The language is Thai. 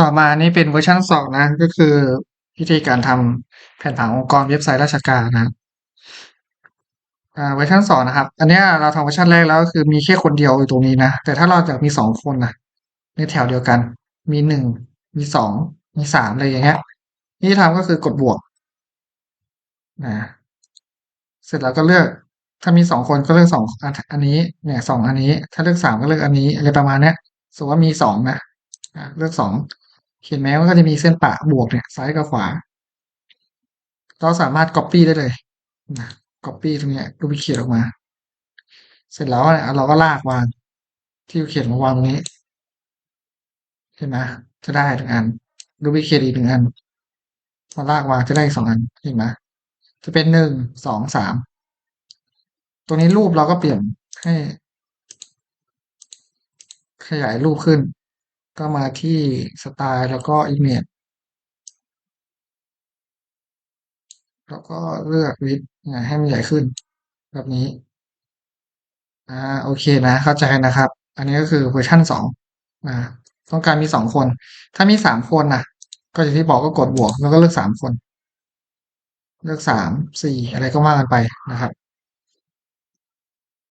ต่อมานี่เป็นเวอร์ชันสองนะ ก็คือวิธีการทำแผนผังองค์กรเว็บไซต์ราชการนะเวอร์ชันสองนะครับ อันนี้เราทำเวอร์ชันแรกแล้วก็คือมีแค่คนเดียวอยู่ตรงนี้นะ แต่ถ้าเราอยากมีสองคนนะในแถวเดียวกัน มีหนึ่งมีสองมีสามอะไรอย่างเงี้ยวิธีทำก็คือกดบวกนะเสร็จแล้วก็เลือก ถ้ามีสองคนก็เลือกสองอันนี้ เนี่ยสองอันนี้ ถ้าเลือกสามก็เลือกอันนี้อะไรประมาณเนี้ยสมมติว่ามีสองนะเลือกสอง เห็นไหมว่าก็จะมีเส้นปะบวกเนี่ย ซ้ายกับขวา เราสามารถ copy ได้เลยนะ copy ตรงเนี้ยดูพิเขียนออกมา เสร็จแล้วเนี่ยเราก็ลากวางที่เขียนมาวางตรงนี้เห็นไหมจะได้หนึ่งอันดูพิเขียนอีกหนึ่งอันพอลากวางจะได้อีกสองอันเห็นไหมจะเป็นหนึ่งสองสามตรงนี้รูปเราก็เปลี่ยนให้ ขยายรูปขึ้น ก็มาที่สไตล์แล้วก็ image แล้วก็เลือกวิดให้มันใหญ่ขึ้น แบบนี้ อ่าโอเคนะ เข้าใจนะครับ อันนี้ก็คือเวอร์ชันสองอ่าต้องการมีสองคน ถ้ามีสามคนนะก็อย่างที่บอกก็กดบวก แล้วก็เลือกสามคน เลือกสามสี่อะไรก็ว่ากันไปนะครับ